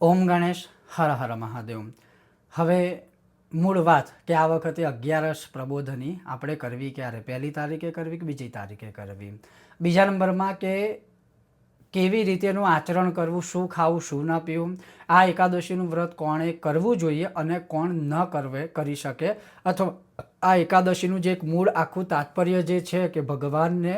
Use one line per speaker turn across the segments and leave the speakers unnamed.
ઓમ ગણેશ, હર હર મહાદેવ. હવે મૂળ વાત કે આ વખતે અગિયારસ પ્રબોધની આપણે કરવી ક્યારે? પહેલી તારીખે કરવી કે બીજી તારીખે કરવી? બીજા નંબરમાં કે કેવી રીતેનું આચરણ કરવું, શું ખાવું, શું ન પીવું? આ એકાદશીનું વ્રત કોણે કરવું જોઈએ અને કોણ ન કરવે, કરી શકે? અથવા આ એકાદશીનું જે એક મૂળ આખું તાત્પર્ય જે છે કે ભગવાનને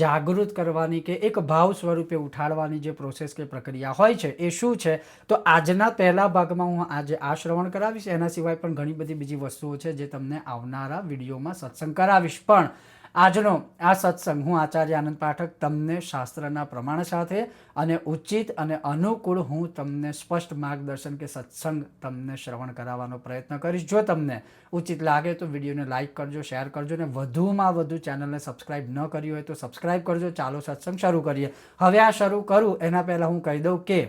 જાગૃત કરવાની કે એક ભાવ સ્વરૂપે ઉઠાડવાની જે પ્રોસેસ કે પ્રક્રિયા હોય છે, એ શું છે? તો આજના પહેલા ભાગમાં હું આજે આ શ્રવણ કરાવીશ. એના સિવાય પણ ઘણી બધી બીજી વસ્તુઓ છે જે તમને આવનારા વિડીયોમાં સત્સંગ કરાવીશ. પણ આજનો આ સત્સંગ હું આચાર્ય આનંદ પાઠક તમને શાસ્ત્રના પ્રમાણ સાથે અને ઉચિત અને અનુકૂળ હું તમને સ્પષ્ટ માર્ગદર્શન કે સત્સંગ તમને શ્રવણ કરાવવાનો પ્રયત્ન કરીશ. જો તમને ઉચિત લાગે તો વિડીયોને લાઇક કરજો, શેર કરજો અને વધુમાં વધુ ચેનલને સબસ્ક્રાઇબ ન કરી હોય તો સબસ્ક્રાઇબ કરજો. ચાલો સત્સંગ શરૂ કરીએ. હવે આ શરૂ કરું. એના પહેલાં હું કહી દઉં કે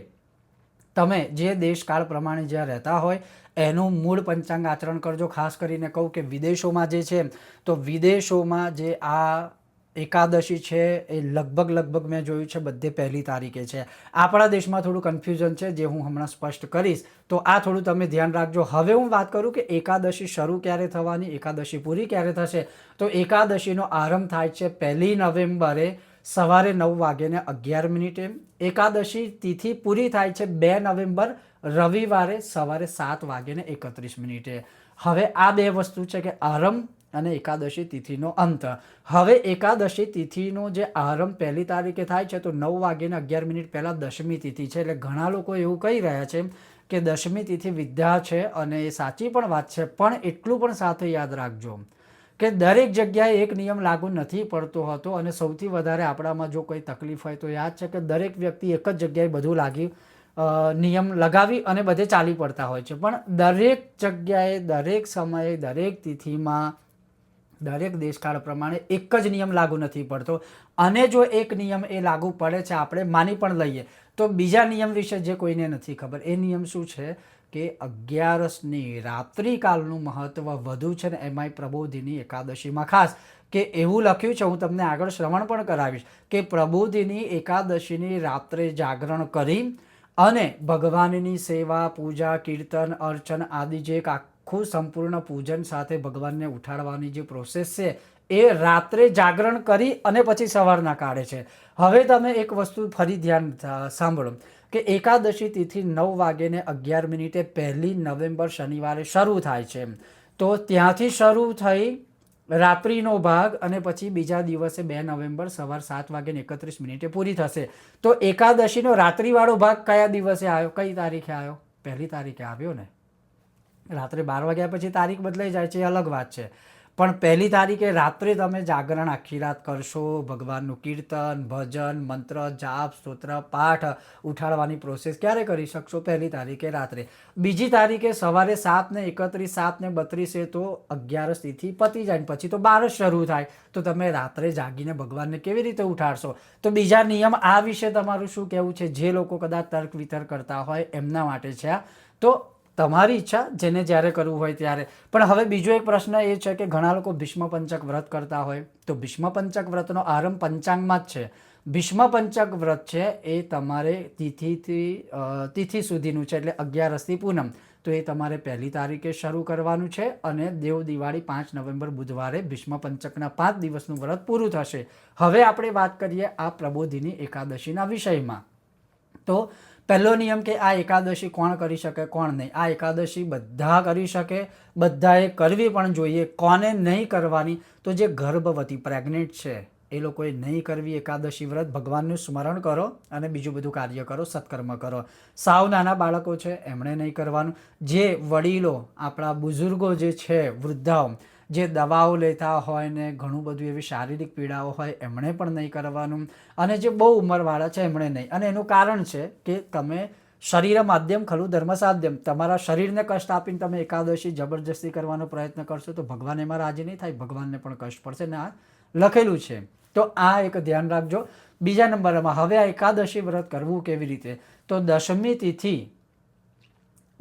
તમે જે દેશકાળ પ્રમાણે જ્યાં રહેતા હોય એનું મૂળ પંચાંગ આચરણ કરજો. ખાસ કરીને કહું કે વિદેશોમાં જે છે, તો વિદેશોમાં જે આ એકાદશી છે, એ લગભગ લગભગ મેં જોયું છે, બધે પહેલી તારીખે છે. આપણા દેશમાં થોડું કન્ફ્યુઝન છે, જે હું હમણાં સ્પષ્ટ કરીશ. તો આ થોડું તમે ધ્યાન રાખજો. હવે હું વાત કરું કે એકાદશી શરૂ ક્યારે થવાની, એકાદશી પૂરી ક્યારે થશે? તો એકાદશીનો આરંભ થાય છે પહેલી નવેમ્બરે સવારે નવ વાગ્યાને અગિયાર મિનિટે. એકાદશી તિથિ પૂરી થાય છે બે નવેમ્બર, રવિવારે સવારે સાત વાગ્યાને એકત્રીસ મિનિટે. હવે આ બે વસ્તુ છે કે આરંભ અને એકાદશી તિથિનો અંત. હવે એકાદશી તિથિનો જે આરંભ પહેલી તારીખે થાય છે, તો નવ વાગ્યાને અગિયાર મિનિટ પહેલાં દશમી તિથિ છે. એટલે ઘણા લોકો એવું કહી રહ્યા છે કે દશમી તિથિ વિદ્યા છે અને એ સાચી પણ વાત છે, પણ એટલું પણ સાથે યાદ રાખજો. કે દરેક જગ્યાએ એક નિયમ લાગુ નથી પડતો હતો અને સૌથી વધારે આપણામાં જો કોઈ તકલીફ હોય તો યાદ છે કે દરેક વ્યક્તિ એક જ જગ્યાએ બધું લાગી નિયમ લગાવી અને બધે ચાલી પડતા હોય છે. પણ દરેક જગ્યાએ, દરેક સમયે, દરેક તિથિમાં, દરેક દેશકાળ પ્રમાણે એક જ નિયમ લાગુ નથી પડતો. અને જો એક નિયમ એ લાગુ પડે છે, આપણે માની પણ લઈએ. તો બીજા નિયમ વિશે જે કોઈને નથી ખબર, એ નિયમ શું છે? કે અગિયારસની રાત્રિકાળનું મહત્વ વધુ છે ને એમાંય પ્રબોધિની એકાદશીમાં ખાસ. કે એવું લખ્યું છે, હું તમને આગળ શ્રવણ પણ કરાવીશ, કે પ્રબોધિની એકાદશીની રાત્રે જાગરણ કરી અને ભગવાનની સેવા, પૂજા, કીર્તન, અર્ચન આદિ જે એક આખું સંપૂર્ણ પૂજન સાથે ભગવાનને ઉઠાડવાની જે પ્રોસેસ છે, એ રાત્રે જાગરણ કરી અને પછી સવારના કાઢે છે. હવે તમે એક વસ્તુ ફરી ધ્યાન સાંભળો. કે એકાદશી તિથિ નવ વાગે ને અગિયાર મિનિટે પહેલી નવેમ્બર શનિવારે શરૂ થાય છે. તો ત્યાંથી શરૂ થઈ રાત્રિનો ભાગ અને પછી બીજા દિવસે બે નવેમ્બર સવાર સાત વાગે એકત્રીસ મિનિટે પૂરી થશે. તો એકાદશીનો રાત્રિવાળો ભાગ કયા દિવસે આવ્યો? કઈ તારીખે આવ્યો? પહેલી તારીખે આવ્યો ને? રાત્રે બાર વાગ્યા પછી તારીખ બદલાઈ જાય છે, એ અલગ વાત છે. પણ પહેલી તારીખે રાત્રે તમે જાગરણ આખી રાત કરશો, ભગવાનનું કીર્તન, ભજન, મંત્ર, જાપ, સ્તોત્ર, પાઠ ઉઠાડવાની પ્રોસેસ ક્યારે કરી શકશો પહેલી તારીખે રાત્રે? બીજી તારીખે સવારે સાત ને એકત્રીસ સાત ને બત્રીસે તો અગિયારસ તિથિ પતી જાય પછી તો બાર જ શરૂ થાય. તો તમે રાત્રે જાગીને ભગવાનને કેવી રીતે ઉઠાડશો? તો બીજા નિયમ આ વિશે તમારું શું કહેવું છે? જે લોકો કદાચ તર્ક વિતર્ક કરતા હોય એમના માટે છે તો તમારી ઈચ્છા જેને જ્યારે કરવું હોય ત્યારે. પણ હવે બીજો એક પ્રશ્ન એ છે કે ઘણા લોકો ભીષ્મ પંચક વ્રત કરતા હોય. તો ભીષ્મ પંચક વ્રતનો આરંભ પંચાંગમાં જ છે. ભીષ્મ પંચક વ્રત છે એ તમારે તિથિથી તિથિ સુધીનું છે એટલે અગિયારસથી પૂનમ. તો એ તમારે પહેલી તારીખે શરૂ કરવાનું છે અને દેવ દિવાળી પાંચ નવેમ્બર બુધવારે ભીષ્મ પંચકના પાંચ દિવસનું વ્રત પૂરું થશે. હવે આપણે વાત કરીએ આ પ્રબોધિની એકાદશીના વિષયમાં. તો પહેલો નિયમ કે આ એકાદશી કોણ કરી શકે, કોણ નહીં? આ એકાદશી બધા કરી શકે, બધાએ કરવી પણ જોઈએ. કોને નહીં કરવાની? તો જે ગર્ભવતી પ્રેગ્નેન્ટ છે, એ લોકોએ નહીં કરવી એકાદશી વ્રત. ભગવાનનું સ્મરણ કરો અને બીજું બધું કાર્ય કરો, સત્કર્મ કરો. સાવ નાના બાળકો છે, એમણે નહીં કરવાનું. જે વડીલો, આપણા બુઝુર્ગો જે છે, વૃદ્ધાઓ જે દવાઓ લેતા હોય ને ઘણું બધું એવી શારીરિક પીડાઓ હોય, એમણે પણ નહીં કરવાનું. અને જે બહુ ઉંમરવાળા છે, એમણે નહીં. અને એનું કારણ છે કે તમે શરીર માધ્યમ, ખલું ધર્મ સાધ્યમ, તમારા શરીરને કષ્ટ આપીને તમે એકાદશી જબરજસ્તી કરવાનો પ્રયત્ન કરશો તો ભગવાન એમાં રાજી નહીં થાય, ભગવાનને પણ કષ્ટ પડશે. ને આ લખેલું છે. તો આ એક ધ્યાન રાખજો. બીજા નંબરમાં, હવે આ એકાદશી વ્રત કરવું કેવી રીતે? તો દશમી તિથિ,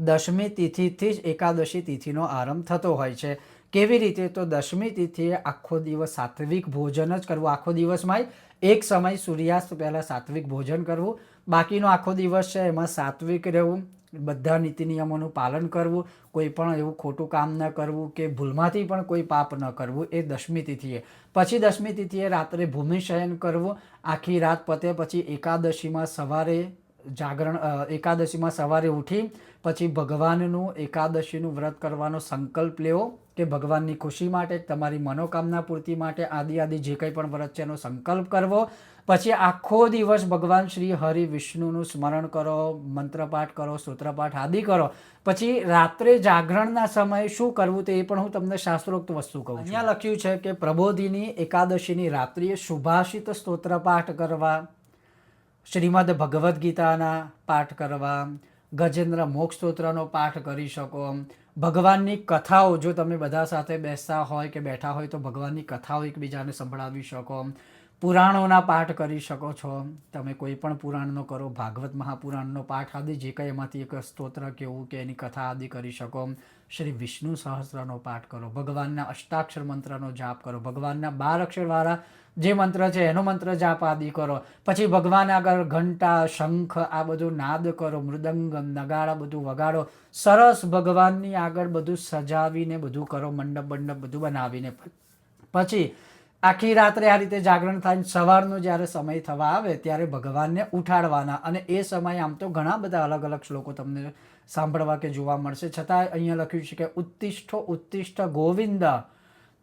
દશમી તિથિથી જ એકાદશી તિથિનો આરંભ થતો હોય છે. કેવી રીતે? તો દશમી તિથિએ આખો દિવસ સાત્વિક ભોજન જ કરવું. આખો દિવસમાં એક સમય સૂર્યાસ્ત, પહેલાં સાત્વિક ભોજન કરવું. બાકીનો આખો દિવસ છે એમાં સાત્વિક રહેવું. બધા નીતિ નિયમોનું પાલન કરવું. કોઈ પણ એવું ખોટું કામ ન કરવું કે ભૂલમાંથી પણ કોઈ પાપ ન કરવું એ દશમી તિથિએ. પછી દશમી તિથિએ રાત્રે ભૂમિ શયન કરવું. આખી રાત પતે પછી એકાદશીમાં સવારે જાગરણ એકાદશીમાં સવારે ઉઠી પછી ભગવાનનું એકાદશીનું વ્રત કરવાનો સંકલ્પ લેવો કે ભગવાનની ખુશી માટે, તમારી મનોકામના પૂર્તિ માટે, આદિ આદિ જે કંઈ પણ વ્રત છે એનો સંકલ્પ કરવો. પછી આખો દિવસ ભગવાન શ્રી હરિ વિષ્ણુનું સ્મરણ કરો, મંત્રપાઠ કરો, સૂત્રપાઠ આદિ કરો. પછી રાત્રે જાગરણના સમયે શું કરવું તે એ પણ હું તમને શાસ્ત્રોક્ત વસ્તુ કહું અહીંયા લખ્યું છે કે પ્રબોધિની એકાદશીની રાત્રિએ શુભાષિત સ્તોત્રપાઠ કરવા. શ્રીમદ ભગવદ્ ગીતાના પાઠ કરવા, ગજેન્દ્ર મોક્ષ સ્તોત્રનો પાઠ કરી શકો. ભગવાનની કથાઓ, જો તમે બધા સાથે બેસતા હોય કે બેઠા હોય, તો ભગવાનની કથાઓ એકબીજાને સંભળાવી શકો. પુરાણોના પાઠ કરી શકો છો. તમે કોઈ પણ પુરાણનો કરો, ભાગવત મહાપુરાણનો પાઠ આદિ, જે કંઈ એમાંથી એક સ્તોત્ર કેવું કે એની કથા આદિ કરી શકો. શ્રી વિષ્ણુ સહસ્ત્રનો પાઠ કરો, ભગવાનના અષ્ટાક્ષર મંત્રનો જાપ કરો, ભગવાનના બાર અક્ષરવાળા જે મંત્ર છે એનો મંત્ર જાપ આદિ કરો. પછી ભગવાન આગળ ઘંટા, શંખ, આ બધું નાદ કરો મૃદંગ નગાડા બધું વગાડો. સરસ ભગવાનની આગળ બધું સજાવીને બધું કરો મંડપ મંડપ બધું બનાવીને. પછી આખી રાત્રે આ રીતે જાગરણ થાય સવારનો જ્યારે સમય થવા આવે ત્યારે ભગવાનને ઉઠાડવાના. અને એ સમયે આમ તો ઘણા બધા અલગ અલગ શ્લોકો તમને સાંભળવા કે જોવા મળશે. છતાં અહીંયા લખ્યું છે કે, ઉત્તિષ્ઠો ઉત્તિષ્ઠ ગોવિંદ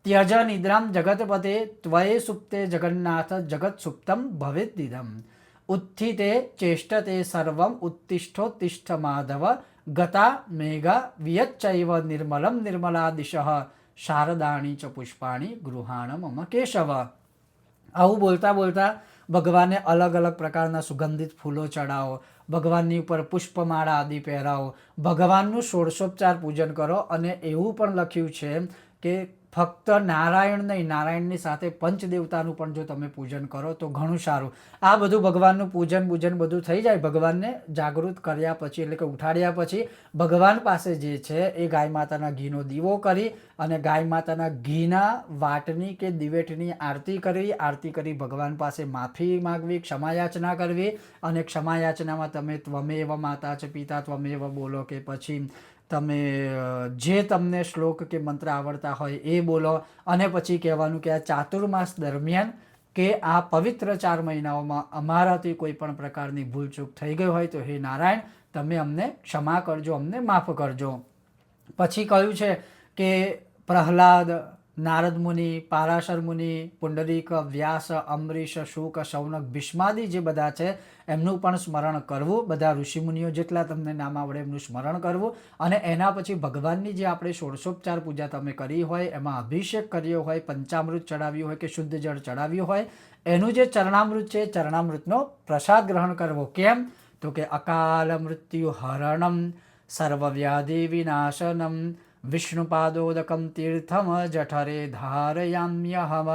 ત્યજ નિદ્રામ જગતપતે ત્વયે સુપ્તે જગન્નાથ જગત સુપ્તમ ભવેત દિદમ. ઉત્થિતે ચેષ્ટતે સર્વમ ઉત્તિષ્ઠોત્તિષ્ઠ માધવ ગતા મેઘા વિયચ્ચૈવ નિર્મલમ નિર્મલા દિશઃ શારદાણી ચ પુષ્પાણી ગૃહાણ મમ કેશવ. આવું બોલતા બોલતા ભગવાનને અલગ અલગ પ્રકારના સુગંધિત ફૂલો ચડાવો, ભગવાનની ઉપર પુષ્પમાળા આદિ પહેરાવો, ભગવાનનું ષોડશોપચાર પૂજન કરો અને એવું પણ લખ્યું છે કે ફક્ત નારાયણ નહીં, નારાયણની સાથે પંચદેવતાનું પણ જો તમે પૂજન કરો તો ઘણું સારું. આ બધું ભગવાનનું પૂજન પૂજન બધું થઈ જાય. ભગવાનને જાગૃત કર્યા પછી, એટલે કે ઉઠાડ્યા પછી, ભગવાન પાસે જે છે એ ગાય માતાના ઘીનો દીવો કરી અને ગાય માતાના ઘીના વાટની કે દિવેટની આરતી કરવી આરતી કરી ભગવાન પાસે માફી માગવી ક્ષમાયાચના કરવી અને ક્ષમાયાચનામાં તમે ત્વમેવ માતા છે પિતા, ત્વમેવ બોલો કે પછી તમે જે તમને શ્લોક કે મંત્ર આવડતા હોય એ બોલો અને પછી કહેવાનું કે આ ચાતુર્માસ દરમિયાન કે આ પવિત્ર ચાર મહિનાઓમાં અમારાથી કોઈ પણ પ્રકારની ભૂલચૂક થઈ ગઈ હોય તો હે નારાયણ, તમે અમને ક્ષમા કરજો, અમને માફ કરજો. પછી કહ્યું છે કે પ્રહલાદ નારદ મુનિ, પારાશર મુનિ, પુંડરીક, વ્યાસ, અમરીશ, શુક, શૌનક, ભીષ્માદિ જે બધા છે, એમનું પણ સ્મરણ કરવું. બધા ઋષિમુનિઓ જેટલા તમને નામ આવડે એમનું સ્મરણ કરવું. અને એના પછી ભગવાનની જે આપણે ષોડશોપચાર પૂજા તમે કરી હોય, એમાં અભિષેક કર્યો હોય, પંચામૃત ચડાવ્યું હોય કે શુદ્ધ જળ ચડાવ્યું હોય, એનું જે ચરણામૃત છે ચરણામૃતનો પ્રસાદ ગ્રહણ કરવો. કેમ? તો કે અકાલ મૃત્યુ હરણમ, સર્વવ્યાધિ વિનાશનમ વિષ્ણુપાદોદકમ તીર્થમ જઠરે ધારયામ્યહમ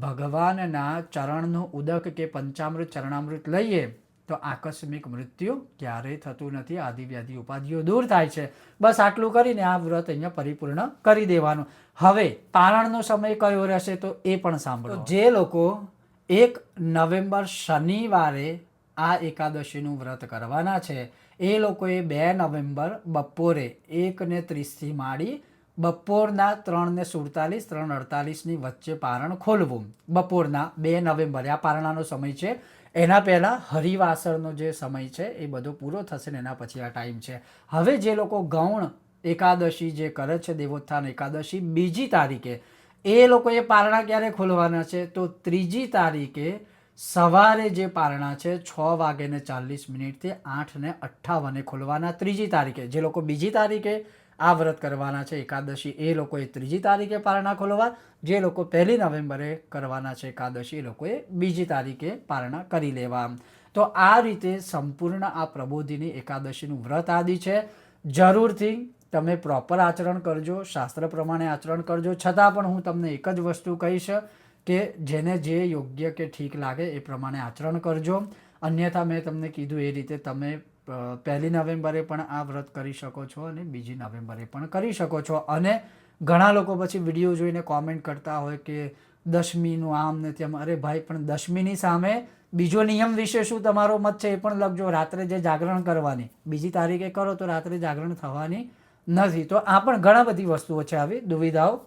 ભગવાનના ચરણનું ઉદક કે પંચામૃત ચરણામૃત લઈએ તો આકસ્મિક મૃત્યુ ક્યારેય થતું નથી. આદિવ્યાધિ ઉપાધિઓ દૂર થાય છે. બસ આટલું કરીને આ વ્રત અહીંયા પરિપૂર્ણ કરી દેવાનું. હવે પારણનો સમય કયો રહેશે તો એ પણ સાંભળો. જે લોકો એક નવેમ્બર શનિવારે આ એકાદશીનું વ્રત કરવાના છે એ લોકોએ બે નવેમ્બર બપોરે એકને ત્રીસથી માંડી બપોરના ત્રણને સુડતાલીસ, ત્રણ અડતાલીસની વચ્ચે પારણ ખોલવું. બપોરના બે નવેમ્બરે આ પારણાનો સમય છે. એના પહેલાં હરિવાસરનો જે સમય છે એ બધો પૂરો થશે ને એના પછી આ ટાઈમ છે. હવે જે લોકો ગૌણ એકાદશી જે કરે છે, દેવોત્થાન એકાદશી, બીજી તારીખે, એ લોકોએ પારણા ક્યારે ખોલવાના છે? તો ત્રીજી તારીખે સવારે જે પારણા છે, છ વાગે ને ચાલીસ મિનિટથી આઠ ને અઠ્ઠાવને ખોલવાના ત્રીજી તારીખે. જે લોકો બીજી તારીખે આ વ્રત કરવાના છે, એકાદશી, એ લોકોએ ત્રીજી તારીખે પારણા ખોલવા. જે લોકો પહેલી નવેમ્બરે કરવાના છે એકાદશી, એ લોકોએ બીજી તારીખે પારણા કરી લેવા. તો આ રીતે સંપૂર્ણ આ પ્રબોધિની એકાદશીનું વ્રત આદિ છે. જરૂરથી તમે પ્રોપર આચરણ કરજો, શાસ્ત્ર પ્રમાણે આચરણ કરજો. છતાં પણ હું તમને એક જ વસ્તુ કહીશ કે જેને જે યોગ્ય કે ઠીક લાગે એ પ્રમાણે આચરણ કરજો. અન્યથા મેં તમને કીધું એ રીતે તમે પહેલી નવેમ્બરે પણ આ વ્રત કરી શકો છો અને બીજી નવેમ્બરે પણ કરી શકો છો. અને ઘણા લોકો પછી વીડિયો જોઈને કોમેન્ટ કરતા હોય કે દશમીનું આમ ને તેમ. અરે ભાઈ, પણ દશમીની સામે બીજો નિયમ વિશે શું તમારો મત છે એ પણ લખજો. રાત્રે જે જાગરણ કરવાની. બીજી તારીખે કરો તો રાત્રે જાગરણ થવાની નથી. તો આ પણ ઘણા બધી વસ્તુઓ છે આવી. દુવિધાઓ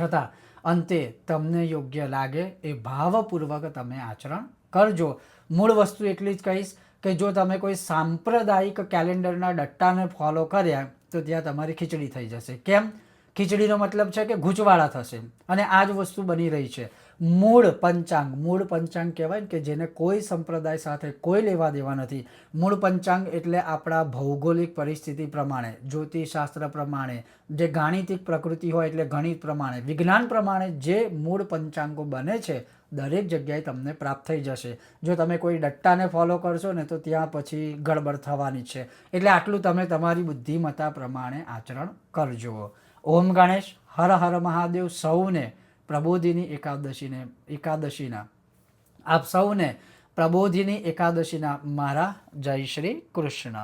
છતાં. અંતે તમને યોગ્ય લાગે એ ભાવપૂર્વક તમે આચરણ કરજો. મૂળ વસ્તુ એટલી જ કહીશ કે જો તમે કોઈ સાંપ્રદાયિક કેલેન્ડરના ડટ્ટાને ફોલો કર્યા, તો ત્યાં તમારી ખીચડી થઈ જશે. કેમ? ખીચડીનો મતલબ છે કે ગૂંચવાળા થશે. અને આ જ વસ્તુ બની રહી છે. મૂળ પંચાંગ. મૂળ પંચાંગ કહેવાય ને કે જેને કોઈ સંપ્રદાય સાથે કોઈ લેવા દેવા નથી. મૂળ પંચાંગ એટલે આપણા ભૌગોલિક પરિસ્થિતિ પ્રમાણે, જ્યોતિષશાસ્ત્ર પ્રમાણે, જે ગાણિતિક પ્રકૃતિ હોય એટલે ગણિત પ્રમાણે, વિજ્ઞાન પ્રમાણે જે મૂળ પંચાંગો બને છે, દરેક જગ્યાએ તમને પ્રાપ્ત થઈ જશે. જો તમે કોઈ ડટ્ટાને ફોલો કરશો ને તો ત્યાં પછી ગડબડ થવાની છે. એટલે આટલું તમે તમારી બુદ્ધિમત્તા પ્રમાણે આચરણ કરજો. ઓમ ગણેશ, હર હર મહાદેવ સૌને પ્રબોધિની એકાદશીને, એકાદશીના. આપ સૌને પ્રબોધિની એકાદશીના મારા જય શ્રી કૃષ્ણ.